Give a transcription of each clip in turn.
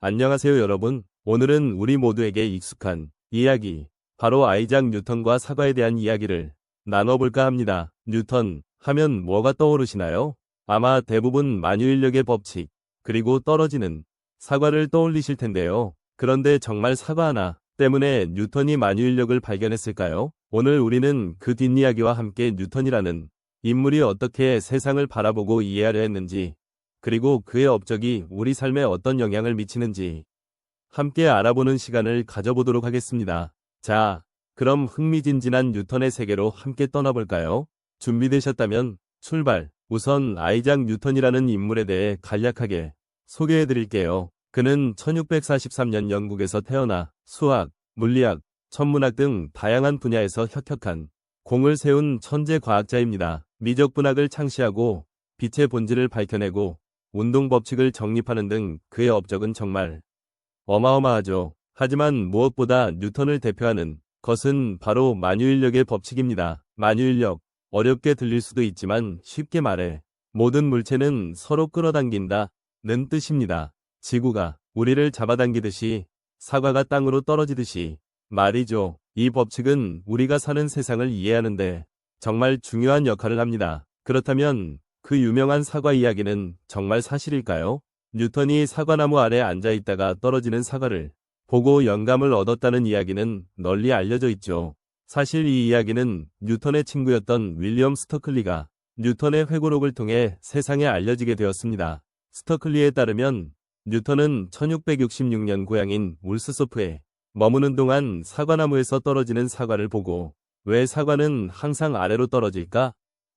안녕하세요 여러분. 오늘은 우리 모두에게 익숙한 이야기, 바로 아이작 뉴턴과 사과에 대한 이야기를 나눠볼까 합니다. 뉴턴 하면 뭐가 떠오르시나요? 아마 대부분 만유인력의 법칙, 그리고 떨어지는 사과를 떠올리실 텐데요. 그런데 정말 사과 하나 때문에 뉴턴이 만유인력을 발견했을까요? 오늘 우리는 그 뒷이야기와 함께 뉴턴이라는 인물이 어떻게 세상을 바라보고 이해하려 했는지, 그리고 그의 업적이 우리 삶에 어떤 영향을 미치는지 함께 알아보는 시간을 가져보도록 하겠습니다. 자, 그럼 흥미진진한 뉴턴의 세계로 함께 떠나볼까요? 준비되셨다면 출발! 우선 아이작 뉴턴이라는 인물에 대해 간략하게 소개해 드릴게요. 그는 1643년 영국에서 태어나 수학, 물리학, 천문학 등 다양한 분야에서 혁혁한 공을 세운 천재 과학자입니다. 미적분학을 창시하고 빛의 본질을 밝혀내고 운동 법칙을 정립하는 등 그의 업적은 정말 어마어마하죠. 하지만 무엇보다 뉴턴을 대표하는 것은 바로 만유인력의 법칙입니다. 만유인력, 어렵게 들릴 수도 있지만 쉽게 말해 모든 물체는 서로 끌어당긴다 는 뜻입니다. 지구가 우리를 잡아당기듯이 사과가 땅으로 떨어지듯이 말이죠. 이 법칙은 우리가 사는 세상을 이해하는데 정말 중요한 역할을 합니다. 그렇다면 그 유명한 사과 이야기는 정말 사실일까요? 뉴턴이 사과나무 아래 앉아 있다가 떨어지는 사과를 보고 영감을 얻었다는 이야기는 널리 알려져 있죠. 사실 이 이야기는 뉴턴의 친구였던 윌리엄 스터클리가 뉴턴의 회고록을 통해 세상에 알려지게 되었습니다. 스터클리에 따르면 뉴턴은 1666년 고향인 울스소프에 머무는 동안 사과나무에서 떨어지는 사과를 보고 왜 사과는 항상 아래로 떨어질까?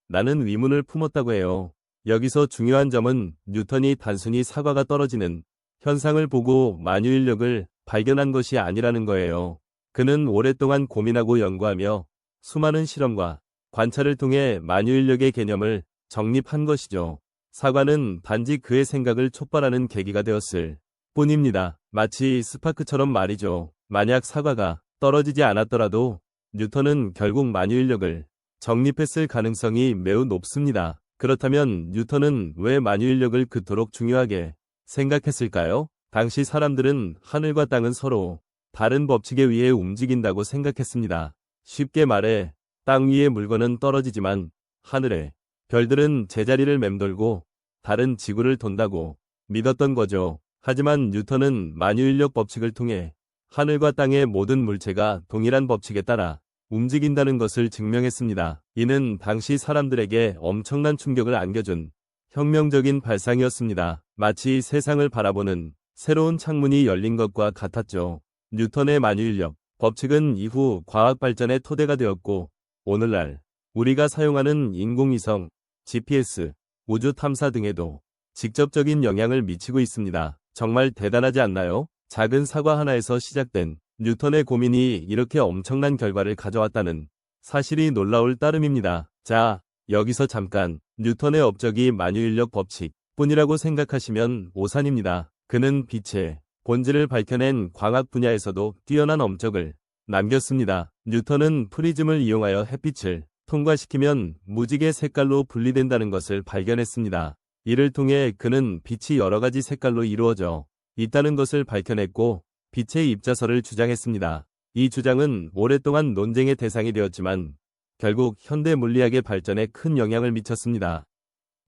라는 의문을 품었다고 해요. 여기서 중요한 점은 뉴턴이 단순히 사과가 떨어지는 현상을 보고 만유인력을 발견한 것이 아니라는 거예요. 그는 오랫동안 고민하고 연구하며 수많은 실험과 관찰을 통해 만유인력의 개념을 정립한 것이죠. 사과는 단지 그의 생각을 촉발하는 계기가 되었을 뿐입니다. 마치 스파크처럼 말이죠. 만약 사과가 떨어지지 않았더라도 뉴턴은 결국 만유인력을 정립했을 가능성이 매우 높습니다. 그렇다면 뉴턴은 왜 만유인력을 그토록 중요하게 생각했을까요? 당시 사람들은 하늘과 땅은 서로 다른 법칙에 의해 움직인다고 생각했습니다. 쉽게 말해 땅 위의 물건은 떨어지지만 하늘에 별들은 제자리를 맴돌고 다른 지구를 돈다고 믿었던 거죠. 하지만 뉴턴은 만유인력 법칙을 통해 하늘과 땅의 모든 물체가 동일한 법칙에 따라 움직인다는 것을 증명했습니다. 이는 당시 사람들에게 엄청난 충격을 안겨준 혁명적인 발상이었습니다. 마치 세상을 바라보는 새로운 창문이 열린 것과 같았죠. 뉴턴의 만유인력 법칙은 이후 과학 발전의 토대가 되었고 오늘날 우리가 사용하는 인공위성, GPS, 우주 탐사 등에도 직접적인 영향을 미치고 있습니다. 정말 대단하지 않나요? 작은 사과 하나에서 시작된 뉴턴의 고민이 이렇게 엄청난 결과를 가져왔다는 사실이 놀라울 따름입니다. 자, 여기서 잠깐 뉴턴의 업적이 만유인력 법칙 뿐이라고 생각하시면 오산입니다. 그는 빛의 본질을 밝혀낸 광학 분야에서도 뛰어난 업적을 남겼습니다. 뉴턴은 프리즘을 이용하여 햇빛을 통과시키면 무지개 색깔로 분리된다는 것을 발견했습니다. 이를 통해 그는 빛이 여러 가지 색깔로 이루어져 있다는 것을 밝혀냈고 빛의 입자설을 주장했습니다. 이 주장은 오랫동안 논쟁의 대상이 되었지만 결국 현대 물리학의 발전에 큰 영향을 미쳤습니다.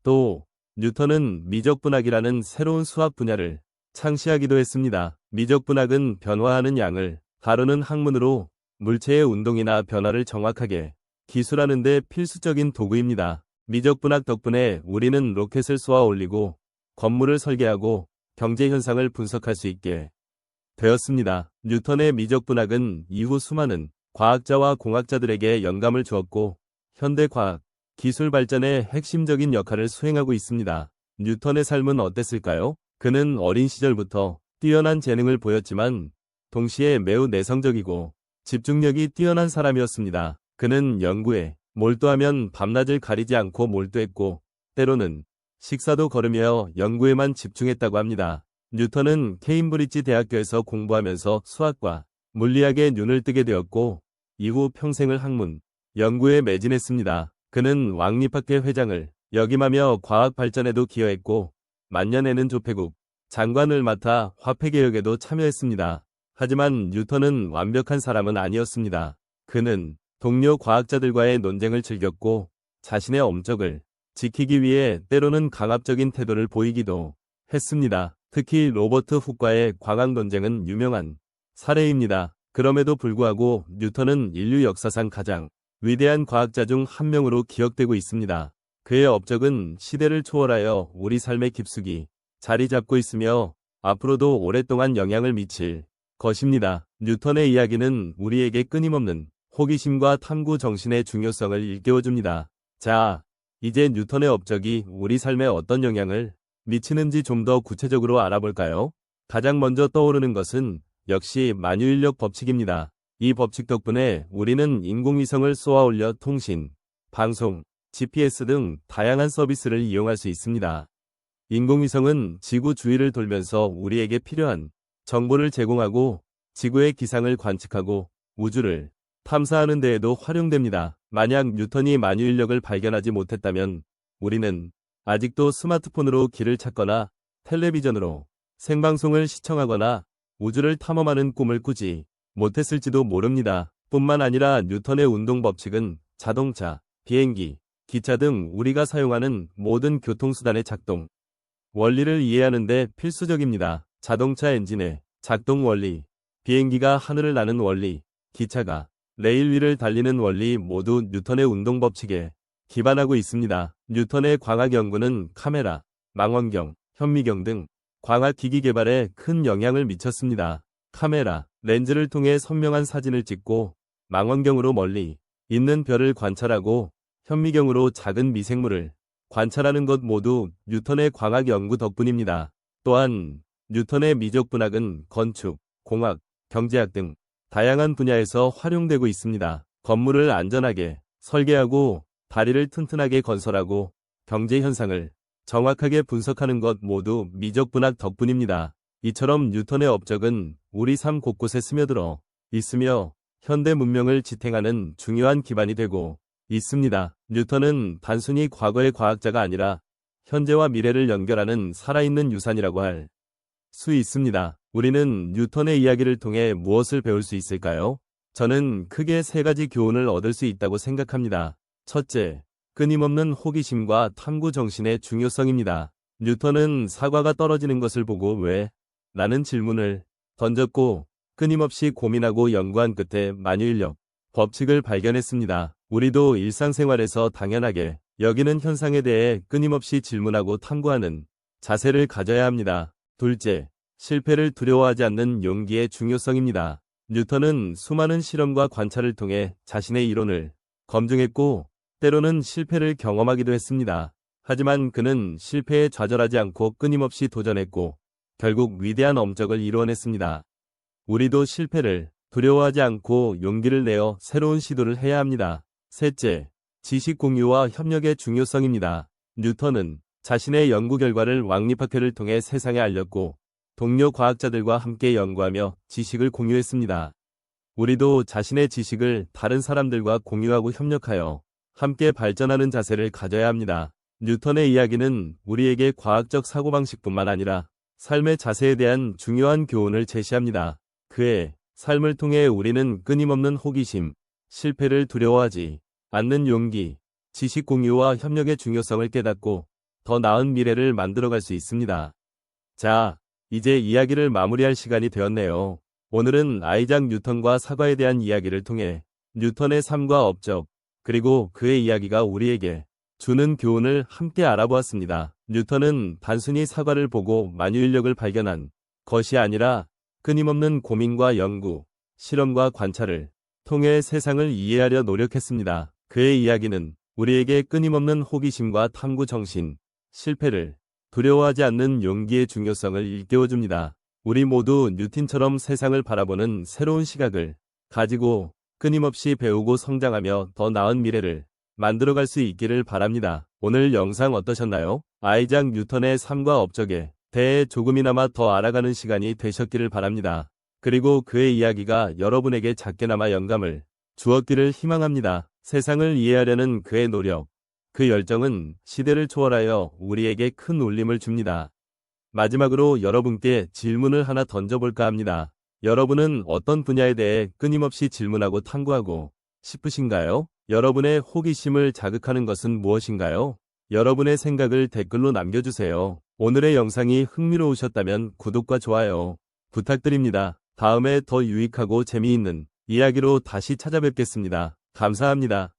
또 뉴턴은 미적분학이라는 새로운 수학 분야를 창시하기도 했습니다. 미적분학은 변화하는 양을 다루는 학문으로 물체의 운동이나 변화를 정확하게 기술하는 데 필수적인 도구입니다. 미적분학 덕분에 우리는 로켓을 쏘아 올리고 건물을 설계하고 경제 현상을 분석할 수 있게 되었습니다. 뉴턴의 미적분학은 이후 수많은 과학자와 공학자들에게 영감을 주었고 현대 과학, 기술 발전에 핵심적인 역할을 수행하고 있습니다. 뉴턴의 삶은 어땠을까요? 그는 어린 시절부터 뛰어난 재능을 보였지만 동시에 매우 내성적이고 집중력이 뛰어난 사람이었습니다. 그는 연구에 몰두하면 밤낮을 가리지 않고 몰두했고 때로는 식사도 거르며 연구에만 집중했다고 합니다. 뉴턴은 케임브리지 대학교에서 공부하면서 수학과 물리학에 눈을 뜨게 되었고 이후 평생을 학문, 연구에 매진했습니다. 그는 왕립학회 회장을 역임하며 과학 발전에도 기여했고 만년에는 조폐국, 장관을 맡아 화폐개혁에도 참여했습니다. 하지만 뉴턴은 완벽한 사람은 아니었습니다. 그는 동료 과학자들과의 논쟁을 즐겼고 자신의 업적을 지키기 위해 때로는 강압적인 태도를 보이기도 했습니다. 특히 로버트 훅과의 과학 논쟁은 유명한 사례입니다. 그럼에도 불구하고 뉴턴은 인류 역사상 가장 위대한 과학자 중 한 명으로 기억되고 있습니다. 그의 업적은 시대를 초월하여 우리 삶의 깊숙이 자리 잡고 있으며 앞으로도 오랫동안 영향을 미칠 것입니다. 뉴턴의 이야기는 우리에게 끊임없는 호기심과 탐구 정신의 중요성을 일깨워줍니다. 자, 이제 뉴턴의 업적이 우리 삶에 어떤 영향을 미치는지 좀 더 구체적으로 알아볼까요? 가장 먼저 떠오르는 것은 역시 만유인력 법칙입니다. 이 법칙 덕분에 우리는 인공위성을 쏘아 올려 통신, 방송, GPS 등 다양한 서비스를 이용할 수 있습니다. 인공위성은 지구 주위를 돌면서 우리에게 필요한 정보를 제공하고 지구의 기상을 관측하고 우주를 탐사하는 데에도 활용됩니다. 만약 뉴턴이 만유인력을 발견하지 못했다면 우리는 아직도 스마트폰으로 길을 찾거나 텔레비전으로 생방송을 시청하거나 우주를 탐험하는 꿈을 꾸지 못했을지도 모릅니다. 뿐만 아니라 뉴턴의 운동 법칙은 자동차, 비행기, 기차 등 우리가 사용하는 모든 교통수단의 작동, 원리를 이해하는 데 필수적입니다. 자동차 엔진의 작동 원리, 비행기가 하늘을 나는 원리, 기차가 레일 위를 달리는 원리 모두 뉴턴의 운동 법칙에 기반하고 있습니다. 뉴턴의 광학 연구는 카메라, 망원경, 현미경 등 광학 기기 개발에 큰 영향을 미쳤습니다. 카메라, 렌즈를 통해 선명한 사진을 찍고 망원경으로 멀리 있는 별을 관찰하고 현미경으로 작은 미생물을 관찰하는 것 모두 뉴턴의 광학 연구 덕분입니다. 또한 뉴턴의 미적 분학은 건축, 공학, 경제학 등 다양한 분야에서 활용되고 있습니다. 건물을 안전하게 설계하고 다리를 튼튼하게 건설하고 경제 현상을 정확하게 분석하는 것 모두 미적 분학 덕분입니다. 이처럼 뉴턴의 업적은 우리 삶 곳곳에 스며들어 있으며 현대 문명을 지탱하는 중요한 기반이 되고 있습니다. 뉴턴은 단순히 과거의 과학자가 아니라 현재와 미래를 연결하는 살아있는 유산이라고 할 수 있습니다. 우리는 뉴턴의 이야기를 통해 무엇을 배울 수 있을까요? 저는 크게 세 가지 교훈을 얻을 수 있다고 생각합니다. 첫째, 끊임없는 호기심과 탐구 정신의 중요성입니다. 뉴턴은 사과가 떨어지는 것을 보고 왜? 라는 질문을 던졌고 끊임없이 고민하고 연구한 끝에 만유인력 법칙을 발견했습니다. 우리도 일상생활에서 당연하게 여기는 현상에 대해 끊임없이 질문하고 탐구하는 자세를 가져야 합니다. 둘째, 실패를 두려워하지 않는 용기의 중요성입니다. 뉴턴은 수많은 실험과 관찰을 통해 자신의 이론을 검증했고 때로는 실패를 경험하기도 했습니다. 하지만 그는 실패에 좌절하지 않고 끊임없이 도전했고 결국 위대한 업적을 이루어냈습니다. 우리도 실패를 두려워하지 않고 용기를 내어 새로운 시도를 해야 합니다. 셋째, 지식 공유와 협력의 중요성입니다. 뉴턴은 자신의 연구 결과를 왕립학회를 통해 세상에 알렸고 동료 과학자들과 함께 연구하며 지식을 공유했습니다. 우리도 자신의 지식을 다른 사람들과 공유하고 협력하여 함께 발전하는 자세를 가져야 합니다. 뉴턴의 이야기는 우리에게 과학적 사고방식뿐만 아니라 삶의 자세에 대한 중요한 교훈을 제시합니다. 그의 삶을 통해 우리는 끊임없는 호기심, 실패를 두려워하지 않는 용기, 지식 공유와 협력의 중요성을 깨닫고 더 나은 미래를 만들어갈 수 있습니다. 자, 이제 이야기를 마무리할 시간이 되었네요. 오늘은 아이작 뉴턴과 사과에 대한 이야기를 통해 뉴턴의 삶과 업적, 그리고 그의 이야기가 우리에게 주는 교훈을 함께 알아보았습니다. 뉴턴은 단순히 사과를 보고 만유인력을 발견한 것이 아니라 끊임없는 고민과 연구, 실험과 관찰을 통해 세상을 이해하려 노력했습니다. 그의 이야기는 우리에게 끊임없는 호기심과 탐구 정신, 실패를 두려워하지 않는 용기의 중요성을 일깨워줍니다. 우리 모두 뉴틴처럼 세상을 바라보는 새로운 시각을 가지고 끊임없이 배우고 성장하며 더 나은 미래를 만들어갈 수 있기를 바랍니다. 오늘 영상 어떠셨나요? 아이작 뉴턴의 삶과 업적에 대해 조금이나마 더 알아가는 시간이 되셨기를 바랍니다. 그리고 그의 이야기가 여러분에게 작게나마 영감을 주었기를 희망합니다. 세상을 이해하려는 그의 노력, 그 열정은 시대를 초월하여 우리에게 큰 울림을 줍니다. 마지막으로 여러분께 질문을 하나 던져볼까 합니다. 여러분은 어떤 분야에 대해 끊임없이 질문하고 탐구하고 싶으신가요? 여러분의 호기심을 자극하는 것은 무엇인가요? 여러분의 생각을 댓글로 남겨주세요. 오늘의 영상이 흥미로우셨다면 구독과 좋아요 부탁드립니다. 다음에 더 유익하고 재미있는 이야기로 다시 찾아뵙겠습니다. 감사합니다.